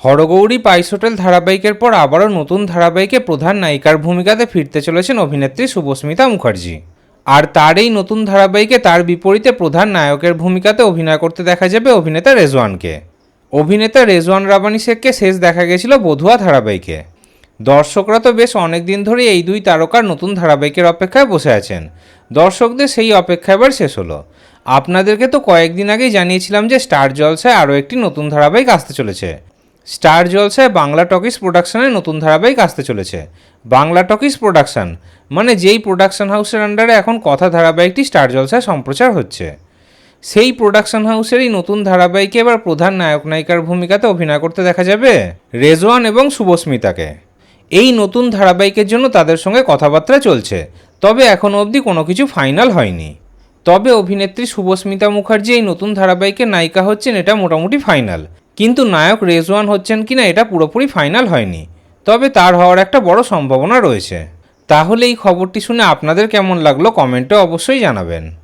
হরগৌরী পাইস হোটেল ধারাবাহিকের পর আবারও নতুন ধারাবাহিকে প্রধান নায়িকার ভূমিকাতে ফিরতে চলেছেন অভিনেত্রী শুভস্মিতা মুখার্জি। আর তার এই নতুন ধারাবাহিকে তার বিপরীতে প্রধান নায়কের ভূমিকাতে অভিনয় করতে দেখা যাবে অভিনেতা রেজওয়ানকে। অভিনেতা রেজওয়ান রাবানি শেখকে শেষ দেখা গেছিল বধুয়া ধারাবাহিকে। দর্শকরা তো বেশ অনেক দিন ধরে এই দুই তারকার নতুন ধারাবাহিকের অপেক্ষায় বসে আছেন। দর্শকদের সেই অপেক্ষা এবার শেষ হলো। আপনাদেরকে তো কয়েকদিন আগেই জানিয়েছিলাম যে স্টার জলসায় আরও একটি নতুন ধারাবাহিক আসতে চলেছে। স্টার জলসায় বাংলা টকিস প্রোডাকশনের নতুন ধারাবাহিক আসতে চলেছে। বাংলা টকিস প্রোডাকশন মানে যেই প্রোডাকশন হাউসের আন্ডারে এখন কথা ধারাবাহিকটি স্টার জলসায় সম্প্রচার হচ্ছে। সেই প্রোডাকশন হাউসেরই নতুন ধারাবাহিকে এবার প্রধান নায়ক নায়িকার ভূমিকাতে অভিনয় করতে দেখা যাবে রেজওয়ান এবং শুভস্মিতাকে। এই নতুন ধারাবাহিকের জন্য তাদের সঙ্গে কথাবার্তা চলছে, তবে এখনও অবধি কোনো কিছু ফাইনাল হয়নি। তবে অভিনেত্রী শুভস্মিতা মুখার্জি এই নতুন ধারাবাহিকের নায়িকা হচ্ছেন, এটা মোটামুটি ফাইনাল। কিন্তু নায়ক রেজওয়ান হচ্ছেন কিনা এটা পুরোপুরি ফাইনাল হয়নি। তবে তার হওয়ার একটা বড় সম্ভাবনা রয়েছে। তাহলে এই খবরটি শুনে আপনাদের কেমন লাগল কমেন্টে অবশ্যই জানাবেন।